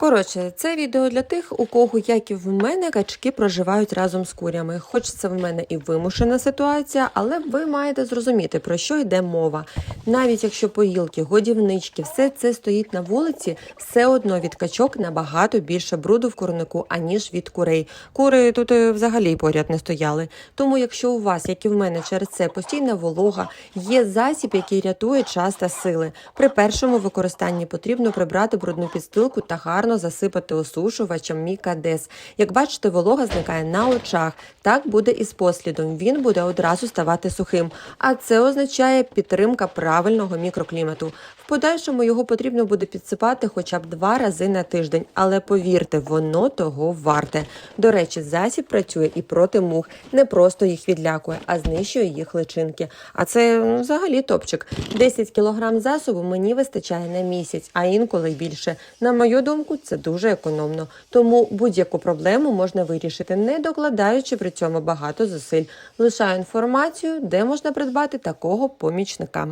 Коротше, це відео для тих, у кого, як і в мене, качки проживають разом з курями. Хоч це в мене і вимушена ситуація, але ви маєте зрозуміти, про що йде мова. Навіть якщо поїлки, годівнички, все це стоїть на вулиці, все одно від качок набагато більше бруду в курнику, аніж від курей. Кури тут е, взагалі поряд не стояли. Тому, якщо у вас, як і в мене, через це постійна волога, є засіб, який рятує час та сили. При першому використанні потрібно прибрати брудну підстилку та гарно засипати осушувачем Мікадес. Як бачите, волога зникає на очах. Так буде і з послідом. Він буде одразу ставати сухим. А це означає підтримка правильного мікроклімату. В подальшому його потрібно буде підсипати хоча б два рази на тиждень, але повірте, воно того варте. До речі, засіб працює і проти мух, не просто їх відлякує, а знищує їх личинки. А це взагалі топчик. 10 кілограм засобу мені вистачає на місяць, а інколи більше. На мою думку, це дуже економно. Тому будь-яку проблему можна вирішити, не докладаючи при цьому багато зусиль. Лишаю інформацію, де можна придбати такого помічника.